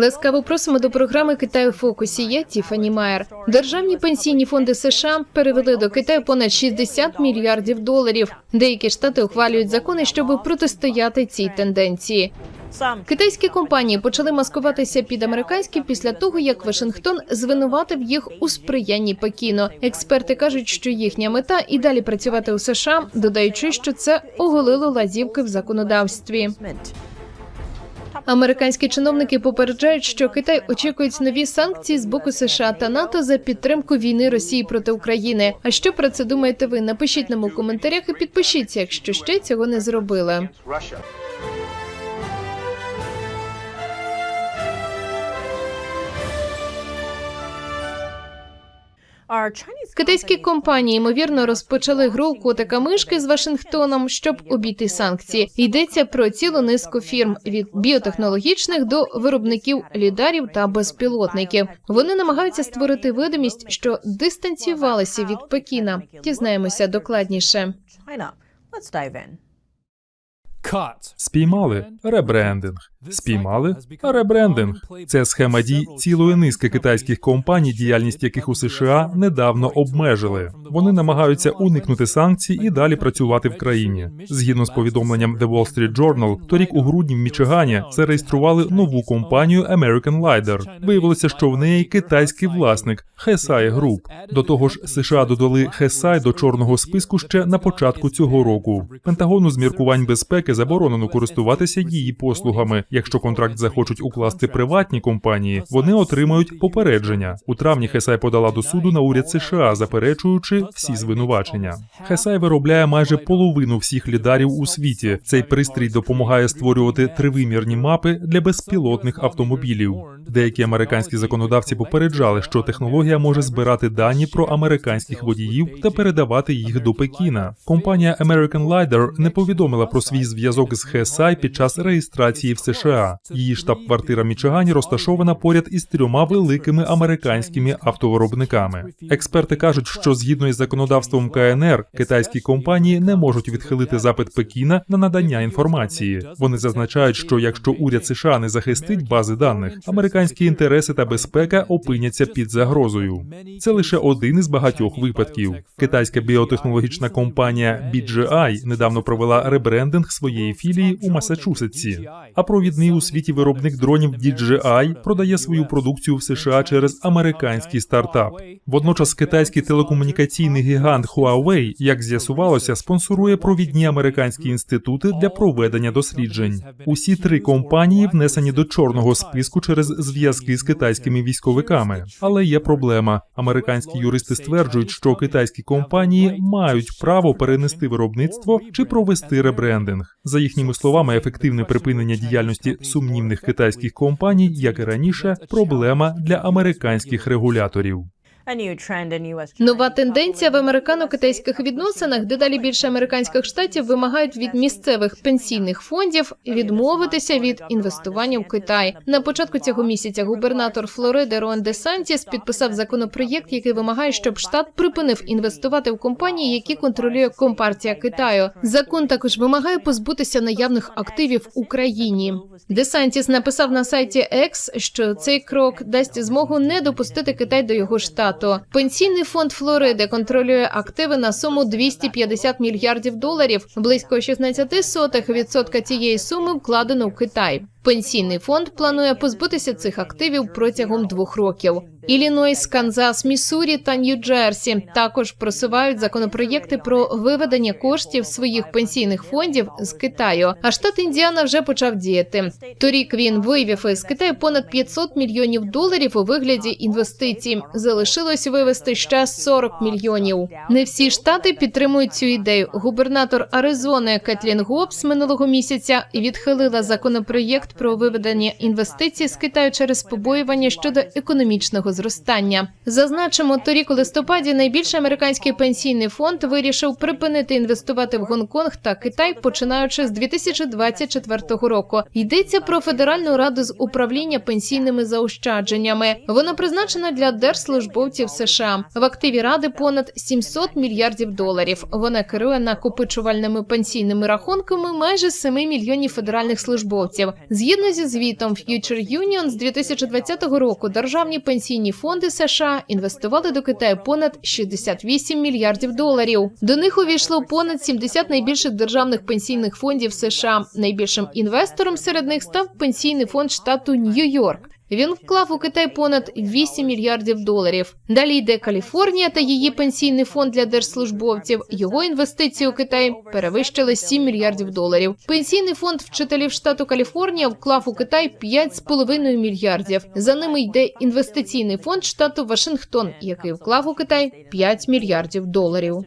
Ласкаво просимо до програми Китаю фокусі. Я Тіфані Майер. Державні пенсійні фонди США перевели до Китаю понад 60 мільярдів доларів. Деякі штати ухвалюють закони, щоб протистояти цій тенденції. Китайські компанії почали маскуватися під американські після того, як Вашингтон звинуватив їх у сприянні Пекіну. Експерти кажуть, що їхня мета і далі працювати у США, додаючи, що це оголило лазівки в законодавстві. Американські чиновники попереджають, що Китай очікують нові санкції з боку США та НАТО за підтримку війни Росії проти України. А що про це думаєте ви? Напишіть нам у коментарях і підпишіться, якщо ще цього не зробили. Китайські компанії ймовірно розпочали гру котика мишки з Вашингтоном, щоб обійти санкції. Йдеться про цілу низку фірм від біотехнологічних до виробників лідарів та безпілотників. Вони намагаються створити видимість, що дистанціювалися від Пекіна. Дізнаємося докладніше. Спіймали ребрендинг. Спіймали ребрендинг. Це схема дій цілої низки китайських компаній, діяльність яких у США недавно обмежили. Вони намагаються уникнути санкцій і далі працювати в країні. Згідно з повідомленням The Wall Street Journal, торік у грудні в Мічигані зареєстрували нову компанію American Lider. Виявилося, що в неї китайський власник Hesai Group. До того ж, США додали Hesai до чорного списку ще на початку цього року. Пентагону з міркувань безпеки заборонено користуватися її послугами. Якщо контракт захочуть укласти приватні компанії, вони отримають попередження. У травні Хесай подала до суду на уряд США, заперечуючи всі звинувачення. Хесай виробляє майже половину всіх лідарів у світі. Цей пристрій допомагає створювати тривимірні мапи для безпілотних автомобілів. Деякі американські законодавці попереджали, що технологія може збирати дані про американських водіїв та передавати їх до Пекіна. Компанія American Lider не повідомила про свій зв'язок з HSI під час реєстрації в США. Її штаб-квартира Мічигані розташована поряд із трьома великими американськими автовиробниками. Експерти кажуть, що згідно із законодавством КНР, китайські компанії не можуть відхилити запит Пекіна на надання інформації. Вони зазначають, що якщо уряд США не захистить бази даних, американські інтереси та безпека опиняться під загрозою. Це лише один із багатьох випадків. Китайська біотехнологічна компанія BGI недавно провела ребрендинг своєї філії у Масачусетсі. А провідний у світі виробник дронів DJI продає свою продукцію в США через американський стартап. Водночас китайський телекомунікаційний гігант Huawei, як з'ясувалося, спонсорує провідні американські інститути для проведення досліджень. Усі три компанії внесені до чорного списку через зв'язки з китайськими військовиками. Але є проблема. Американські юристи стверджують, що китайські компанії мають право перенести виробництво чи провести ребрендинг. За їхніми словами, ефективне припинення діяльності сумнівних китайських компаній, як і раніше, проблема для американських регуляторів. Нова тенденція в американо-китайських відносинах, дедалі більше американських штатів вимагають від місцевих пенсійних фондів відмовитися від інвестування в Китай. На початку цього місяця губернатор Флориди Рон Де Сантіс підписав законопроєкт, який вимагає, щоб штат припинив інвестувати в компанії, які контролює компартія Китаю. Закон також вимагає позбутися наявних активів в Україні. Де Сантіс написав на сайті X, що цей крок дасть змогу не допустити Китай до його штату. Пенсійний фонд Флориди контролює активи на суму 250 мільярдів доларів. Близько 16% цієї суми вкладено в Китай. Пенсійний фонд планує позбутися цих активів протягом двох років. Іллінойс, Канзас, Міссурі та Нью-Джерсі також просувають законопроєкти про виведення коштів своїх пенсійних фондів з Китаю. А штат Індіана вже почав діяти. Торік він вивів із Китаю понад 500 мільйонів доларів у вигляді інвестицій. Залишилось вивести ще 40 мільйонів. Не всі штати підтримують цю ідею. Губернатор Аризони Кетлін Гобс минулого місяця відхилила законопроєкт про виведення інвестицій з Китаю через побоювання щодо економічного зростання. Зазначимо, торік у листопаді найбільший американський пенсійний фонд вирішив припинити інвестувати в Гонконг та Китай, починаючи з 2024 року. Йдеться про федеральну раду з управління пенсійними заощадженнями. Вона призначена для держслужбовців США. В активі ради понад 700 мільярдів доларів. Вона керує накопичувальними пенсійними рахунками майже 7 мільйонів федеральних службовців. Згідно Згідно зі звітом Future Union з 2020 року державні пенсійні фонди США інвестували до Китаю понад 68 мільярдів доларів. До них увійшло понад 70 найбільших державних пенсійних фондів США. Найбільшим інвестором серед них став пенсійний фонд штату Нью-Йорк. Він вклав у Китай понад 8 мільярдів доларів. Далі йде Каліфорнія та її пенсійний фонд для держслужбовців. Його інвестиції у Китай перевищили 7 мільярдів доларів. Пенсійний фонд вчителів штату Каліфорнія вклав у Китай 5,5 мільярдів. За ними йде інвестиційний фонд штату Вашингтон, який вклав у Китай 5 мільярдів доларів.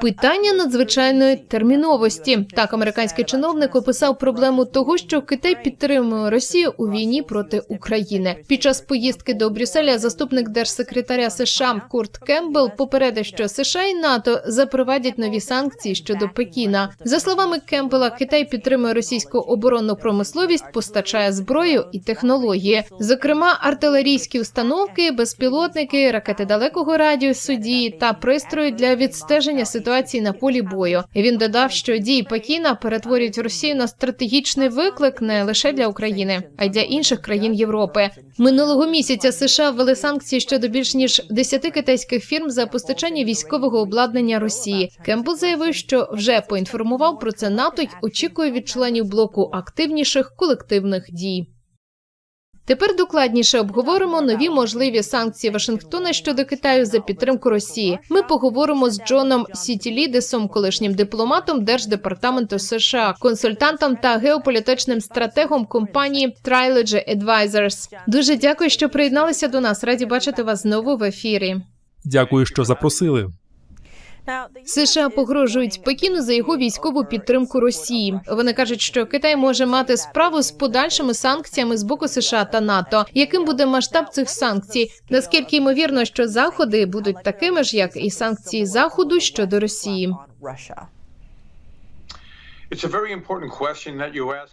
Питання надзвичайної терміновості. Так, американський чиновник описав проблему того, що Китай підтримує Росію у війні проти України. Під час поїздки до Брюсселя заступник держсекретаря США Курт Кембл попередив, що США і НАТО запровадять нові санкції щодо Пекіна. За словами Кембела, Китай підтримує російську оборонну промисловість, постачає зброю і технології, зокрема артилерійські установки, безпілотники, ракети далекого радіусу дії та пристрої для відстеження ситуації на полі бою. Він додав, що дії Пекіна перетворюють Росію на стратегічний виклик не лише для України, а й для інших країн Європи. Минулого місяця США ввели санкції щодо більш ніж 10 китайських фірм за постачання військового обладнання Росії. Кембл заявив, що вже поінформував про це НАТО й очікує від членів блоку активніших колективних дій. Тепер докладніше обговоримо нові можливі санкції Вашингтона щодо Китаю за підтримку Росії. Ми поговоримо з Джоном Сітілідесом, колишнім дипломатом Держдепартаменту США, консультантом та геополітичним стратегом компанії Trilogy Advisors. Дуже дякую, що приєдналися до нас. Раді бачити вас знову в ефірі. Дякую, що запросили. США погрожують Пекіну за його військову підтримку Росії. Вони кажуть, що Китай може мати справу з подальшими санкціями з боку США та НАТО. Яким буде масштаб цих санкцій? Наскільки ймовірно, що заходи будуть такими ж, як і санкції Заходу щодо Росії?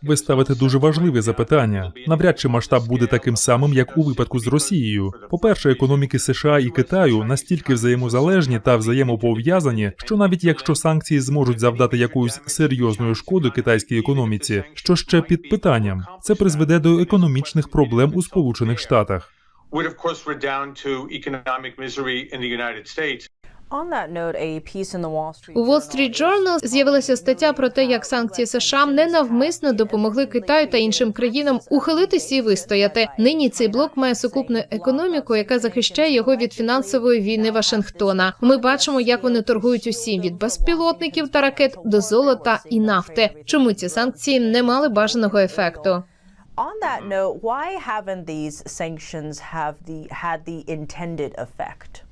Ви ставите дуже важливе запитання. Навряд чи масштаб буде таким самим, як у випадку з Росією. По-перше, економіки США і Китаю настільки взаємозалежні та взаємопов'язані, що навіть якщо санкції зможуть завдати якоюсь серйозною шкоду китайській економіці, що ще під питанням, це призведе до економічних проблем у Сполучених Штатах. У Wall Street Journal з'явилася стаття про те, як санкції США ненавмисно допомогли Китаю та іншим країнам ухилитися і вистояти. Нині цей блок має сукупну економіку, яка захищає його від фінансової війни Вашингтона. Ми бачимо, як вони торгують усім від безпілотників та ракет до золота і нафти. Чому ці санкції не мали бажаного ефекту? On that note, why haven't these sanctions have the had the intended effect?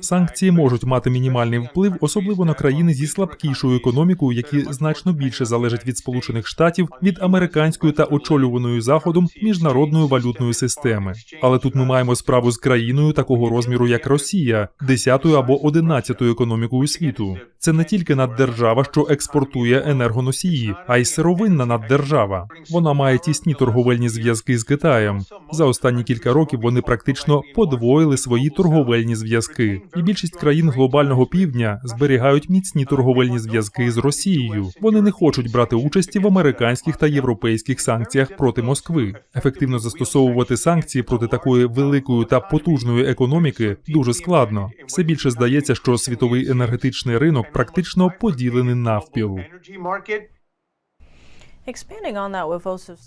Санкції можуть мати мінімальний вплив, особливо на країни зі слабкішою економікою, які значно більше залежать від Сполучених Штатів, від американської та очолюваної заходом міжнародної валютної системи. Але тут ми маємо справу з країною такого розміру, як Росія, десятою або одинадцятою економікою світу. Це не тільки наддержава, що експортує енергоносії, а й сировинна наддержава. Вона має тісні торговельні зв'язки з Китаєм. За останні кілька років вони практично подвоїли свої торговельні зв'язки, і більшість країн глобального півдня зберігають міцні торговельні зв'язки з Росією. Вони не хочуть брати участі в американських та європейських санкціях проти Москви. Ефективно застосовувати санкції проти такої великої та потужної економіки дуже складно. Все більше здається, що світовий енергетичний ринок практично поділений навпіл.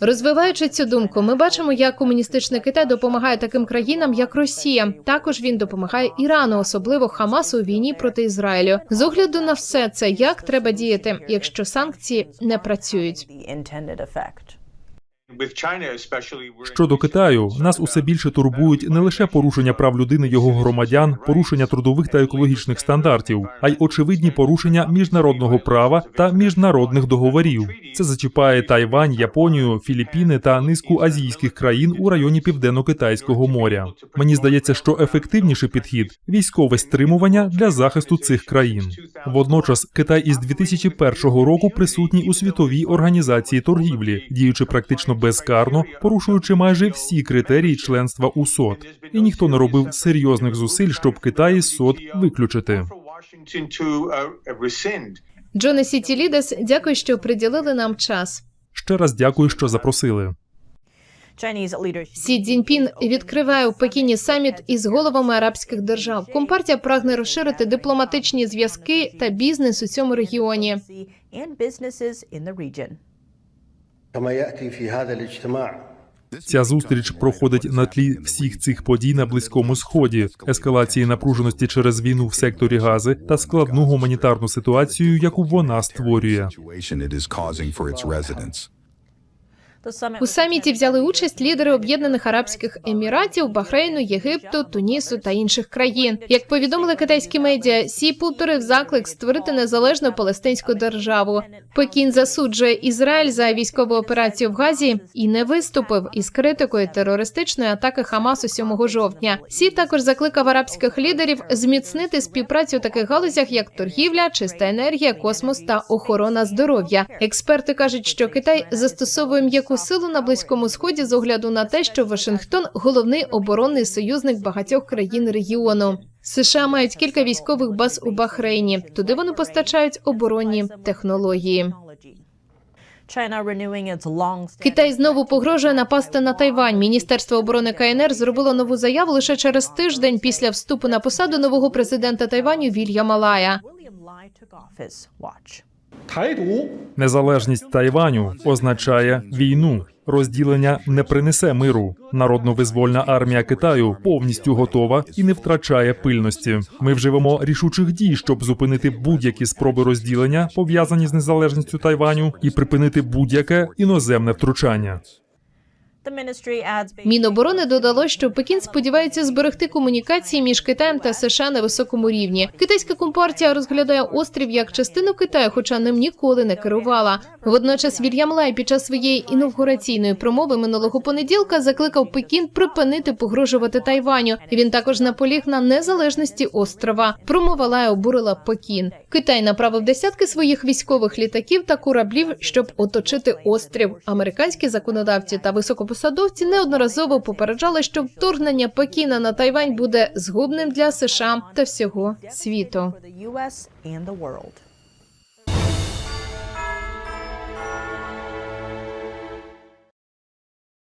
Розвиваючи цю думку, ми бачимо, як комуністичний Китай допомагає таким країнам, як Росія. Також він допомагає Ірану, особливо Хамасу у війні проти Ізраїлю. З огляду на все це, як треба діяти, якщо санкції не працюють. Щодо Китаю, нас усе більше турбують не лише порушення прав людини його громадян, порушення трудових та екологічних стандартів, а й очевидні порушення міжнародного права та міжнародних договорів. Це зачіпає Тайвань, Японію, Філіппіни та низку азійських країн у районі Південно-Китайського моря. Мені здається, що ефективніший підхід військове стримування для захисту цих країн. Водночас Китай із 2001 року присутній у світовій організації торгівлі, діючи практично безкарно, порушуючи майже всі критерії членства у СОТ. І ніхто не робив серйозних зусиль, щоб Китай із СОТ виключити. Джоне Сітілідес, дякую, що приділили нам час. Ще раз дякую, що запросили. Сі Цзіньпін відкриває у Пекіні саміт із головами арабських держав. Компартія прагне розширити дипломатичні зв'язки та бізнес у цьому регіоні. Ця зустріч проходить на тлі всіх цих подій на близькому сході, ескалації напруженості через війну в секторі Гази та складну гуманітарну ситуацію, яку вона створює. У саміті взяли участь лідери Об'єднаних Арабських Еміратів, Бахрейну, Єгипту, Тунісу та інших країн. Як повідомили китайські медіа, Сі повторив заклик створити незалежну палестинську державу. Пекін засуджує Ізраїль за військову операцію в Газі і не виступив із критикою терористичної атаки Хамасу 7 жовтня. Сі також закликав арабських лідерів зміцнити співпрацю у таких галузях, як торгівля, чиста енергія, космос та охорона здоров'я. Експерти кажуть, що Китай застосовує м'яку силу на близькому сході з огляду на те, що Вашингтон головний оборонний союзник багатьох країн регіону. США мають кілька військових баз у Бахрейні. Туди вони постачають оборонні технології. Китай знову погрожує напасти на Тайвань. Міністерство оборони КНР зробило нову заяву лише через тиждень після вступу на посаду нового президента Тайваню Вільяма Лая. Незалежність Тайваню означає війну. Розділення не принесе миру. Народно-визвольна армія Китаю повністю готова і не втрачає пильності. Ми вживемо рішучих дій, щоб зупинити будь-які спроби розділення, пов'язані з незалежністю Тайваню, і припинити будь-яке іноземне втручання. Міноборони додало, що Пекін сподівається зберегти комунікації між Китаєм та США на високому рівні. Китайська компартія розглядає острів як частину Китаю, хоча ним ніколи не керувала. Водночас Вільям Лай під час своєї інавгураційної промови минулого понеділка закликав Пекін припинити погрожувати Тайваню. Він також наполіг на незалежності острова. Промова Лая обурила Пекін. Китай направив десятки своїх військових літаків та кораблів, щоб оточити острів. Американські законодавці та високопосадовці неодноразово попереджали, що вторгнення Пекіна на Тайвань буде згубним для США та всього світу.